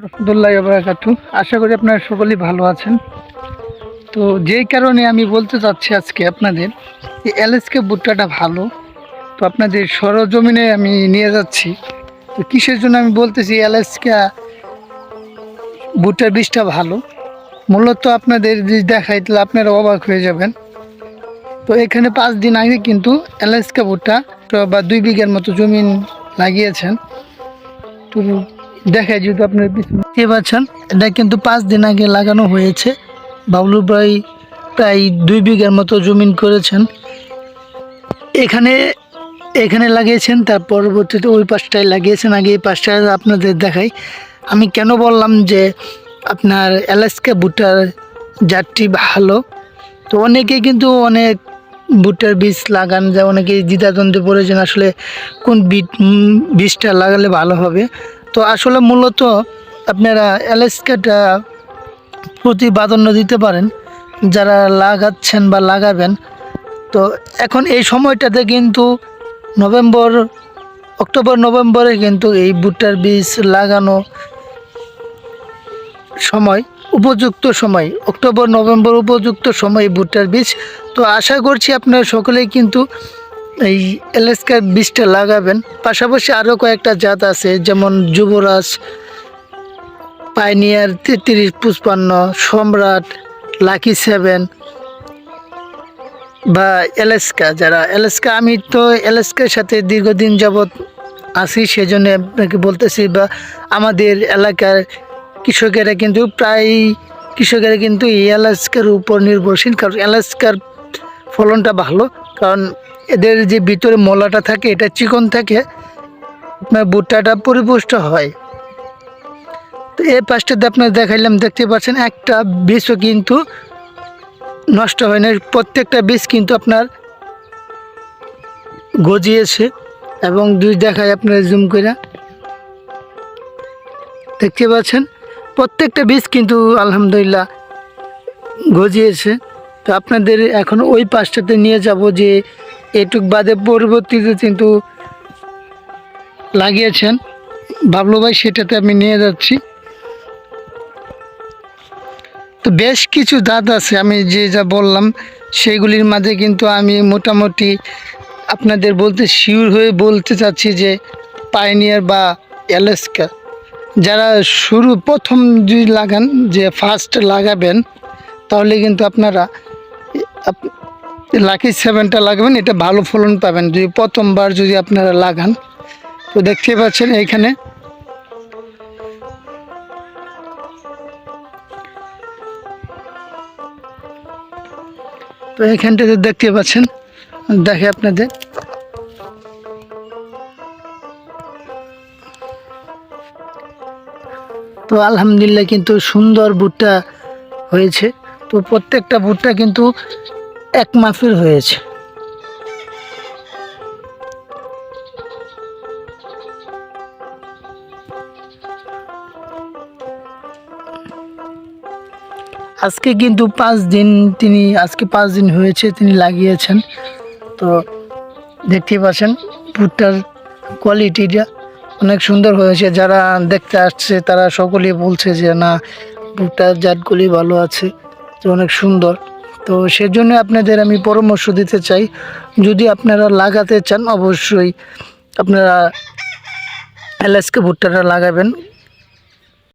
রহমতুল্লাহ আশা করি আপনারা সকলেই ভালো আছেন। তো যেই কারণে আমি বলতে চাচ্ছি আজকে আপনাদের এই এলএসকে ভুট্টাটা ভালো। তো আপনাদের সরজমিনে আমি নিয়ে যাচ্ছি। তো কিসের জন্য আমি বলতেছি এলএসকা ভুট্টার বীজটা ভালো। মূলত আপনাদের বীজ দেখাই, তাহলে আপনারা অবাক হয়ে যাবেন। তো এখানে পাঁচ দিন আগে কিন্তু এলএসকা ভুট্টা বা দুই বিঘার মতো জমিন লাগিয়েছেন। তো দেখায় যেহেতু আপনার পিছনে। পাচ্ছেন এটা কিন্তু পাঁচ দিন আগে লাগানো হয়েছে। বাবলু ভাই প্রায় দুই বিঘার মতো জমিন করেছেন। এখানে এখানে লাগিয়েছেন, তার পরবর্তীতে ওই পাশটায় লাগিয়েছেন। আগে এই পাশটায় আপনাদের দেখাই। আমি কেন বললাম যে আপনার এলাস্কা ভুট্টার জাতটি ভালো? তো অনেকেই কিন্তু অনেক ভুট্টার বীজ লাগান, যা অনেকেই দ্বিধাদ্বন্দ্বে পড়েছেন আসলে কোন বীজ বীজটা লাগালে ভালো হবে। তো আসলে মূলত আপনারা এলাস্কাটা প্রতিবাদন্য দিতে পারেন, যারা লাগাচ্ছেন বা লাগাবেন। তো এখন এই সময়টাতে কিন্তু নভেম্বর, অক্টোবর, নভেম্বরে কিন্তু এই ভুট্টার বীজ লাগানো সময়, উপযুক্ত সময়, অক্টোবর, নভেম্বর উপযুক্ত সময় ভুট্টার বীজ। তো আশা করছি আপনারা সকলেই কিন্তু এই এলাস্কার বীজটা লাগাবেন। পাশাপাশি আরও কয়েকটা জাত আছে, যেমন যুবরাজ, পাইনিয়ার তেত্রিশ, পুষ্পান্ন, সম্রাট, লাকি সেভেন বা এলাস্কা। যারা এলাস্কা, আমি তো এলাস্কার সাথে দীর্ঘদিন যাবৎ আছি, সেজন্য আপনাকে বলতেছি বা আমাদের এলাকার কৃষকেরা কিন্তু প্রায়, কৃষকেরা কিন্তু এই এলাস্কার উপর নির্ভরশীল। কারণ এলাস্কার ফলনটা ভালো কারণ এদের যে ভিতরে মলাটা থাকে, এটা চিকন থাকে, আপনার ভুট্টাটা পরিপুষ্ট হয়। তো এই পাশটাতে আপনার দেখাইলাম, দেখতে পাচ্ছেন একটা বীজও কিন্তু নষ্ট হয় না। প্রত্যেকটা বীজ কিন্তু আপনার গজিয়েছে এবং দুই দেখায় আপনার জুম করে দেখতে পাচ্ছেন, প্রত্যেকটা বীজ কিন্তু আলহামদুলিল্লাহ গজিয়েছে। তো আপনাদের এখন ওই পাশটাতে নিয়ে যাব যে এটুক বাদে পরবর্তীতে কিন্তু লাগিয়েছেন। বাবলু ভাই, সেটাতে আমি নিয়ে যাচ্ছি। তো বেশ কিছু দাঁত আছে, আমি যে যা বললাম, সেগুলির মাঝে কিন্তু আমি মোটামুটি আপনাদের বলতে শিওর হয়ে বলতে চাচ্ছি যে পাইনিয়ার বা এলাস্কা যারা শুরু প্রথম যদি লাগান, যে ফার্স্ট লাগাবেন, তাহলে কিন্তু আপনারা আপ- লাকি সেভেনটা লাগাবেন, এটা ভালো ফলন পাবেন। যদি প্রথমবার যদি আপনারা লাগান, তো দেখতে পাচ্ছেন এইখানে। তো এখানটাতে দেখতে পাচ্ছেন, দেখে আপনাদের। তো আলহামদুলিল্লাহ কিন্তু সুন্দর ভুট্টা হয়েছে। তো প্রত্যেকটা ভুট্টা কিন্তু এক মাফের হয়েছে। আজকে কিন্তু পাঁচ দিন তিনি, আজকে পাঁচ দিন হয়েছে তিনি লাগিয়েছেন। তো দেখতে পাচ্ছেন, ভুট্টার কোয়ালিটিটা অনেক সুন্দর হয়েছে। যারা দেখতে আসছে, তারা সকলেই বলছে যে, না, ভুট্টার জাতগুলি ভালো আছে। তো অনেক সুন্দর। তো সেজন্য আপনাদের আমি পরামর্শ দিতে চাই, যদি আপনারা লাগাতে চান অবশ্যই আপনারা এলাচকে ভুট্টাটা লাগাবেন।